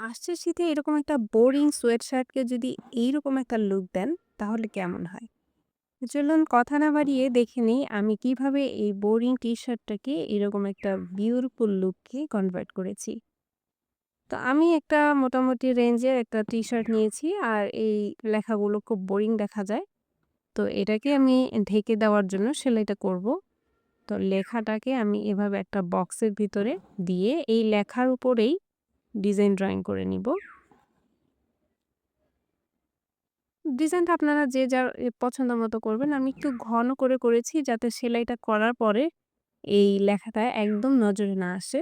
আসছে শীতে এরকম একটা বোরিং সোয়েটশার্টকে যদি এইরকম একটা লুক দেন, তাহলে কেমন হয়? চলুন কথা না বাড়িয়ে দেখে নিই আমি কীভাবে এই বোরিং টি-শার্টটাকে এরকম একটা বিউটিফুল লুককে কনভার্ট করেছি। তো আমি একটা মোটামুটি রেঞ্জের একটা টি-শার্ট নিয়েছি আর এই লেখাগুলো খুব বোরিং দেখা যায়। তো এটাকে আমি ঢেকে দেওয়ার জন্য সেলাইটা করব। তো লেখাটাকে আমি এভাবে একটা বক্সের ভিতরে দিয়ে এই লেখার উপরেই ডিজাইন ড্রয়িং করে নিব। ডিজাইনটা আপনারা যে যার পছন্দ মতো করবেন। আমি একটু ঘন করে করেছি যাতে সেলাইটা করার পরে এই লেখাটা একদম নজরে না আসে।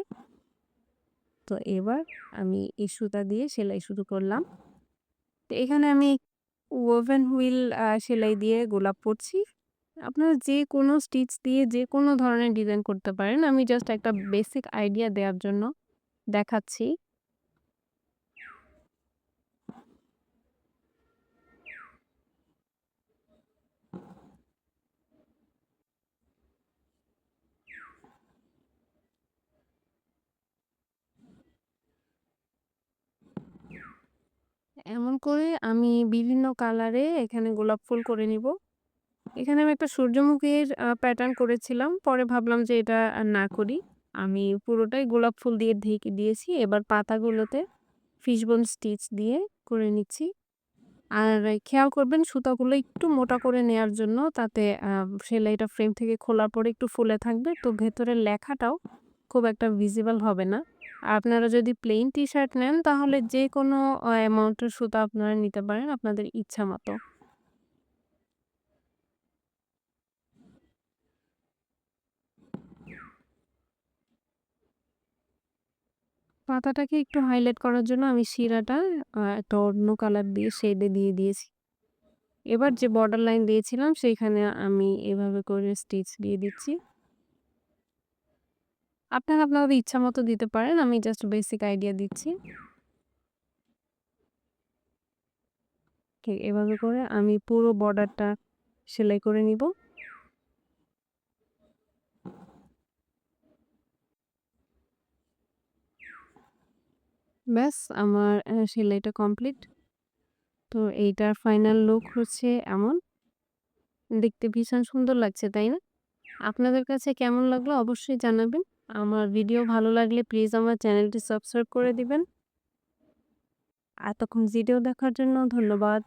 তো এবার আমি এই সুতা দিয়ে সেলাই শুরু করলাম। তো এখানে আমি ওভেন হুইল সেলাই দিয়ে গোলাপ পরছি আপনারা যে কোনো স্টিচ দিয়ে যে কোনো ধরনের ডিজাইন করতে পারেন। আমি জাস্ট একটা বেসিক আইডিয়া দেওয়ার জন্য দেখাচ্ছি। এমন করে আমি বিভিন্ন কালারে এখানে গোলাপ ফুল করে নিব। এখানে আমি একটা সূর্যমুখীর প্যাটার্ন করেছিলাম। পরে ভাবলাম যে এটা না করি। আমি পুরোটাই গোলাপ ফুল দিয়ে ঢেকে দিয়েছি। এবার পাতাগুলোতে ফিশবোন স্টিচ দিয়ে করে নিচ্ছি। আর খেয়াল করবেন, সুতাগুলো একটু মোটা করে নেয়ার জন্য তাতে সেলাইটা ফ্রেম থেকে খোলার পরে একটু ফুলে থাকবে। তো ভেতরের লেখাটাও খুব একটা ভিজিবল হবে না। আপনারা যদি প্লেন টি-শার্ট নেন তাহলে যে কোনো অ্যামাউন্টের সুতা আপনারা নিতে পারেন আপনাদের ইচ্ছা মতো। পাতাটাকে একটু হাইলাইট করার জন্য আমি শিরাটা একটা অন্য কালার দিয়ে শেডে দিয়ে দিয়েছি। এবার যে বর্ডার লাইন দিয়েছিলাম সেইখানে আমি এভাবে করে স্টিচ দিয়ে দিচ্ছি। আপনারা আপনাদের ইচ্ছা মতো দিতে পারেন। আমি জাস্ট বেসিক আইডিয়া দিচ্ছি। ঠিক এভাবে করে আমি পুরো বর্ডারটা সেলাই করে নিব। ব্যাস আমার সেলাইটা কমপ্লিট। তো এইটার ফাইনাল লুক হচ্ছে এমন। দেখতে ভীষণ সুন্দর লাগছে, তাই না? আপনাদের কাছে কেমন লাগল অবশ্যই জানাবেন। আমার ভিডিও ভালো লাগলে প্লিজ আমার চ্যানেলটি সাবস্ক্রাইব করে দিবেন। এতক্ষণ ভিডিও দেখার জন্য ধন্যবাদ।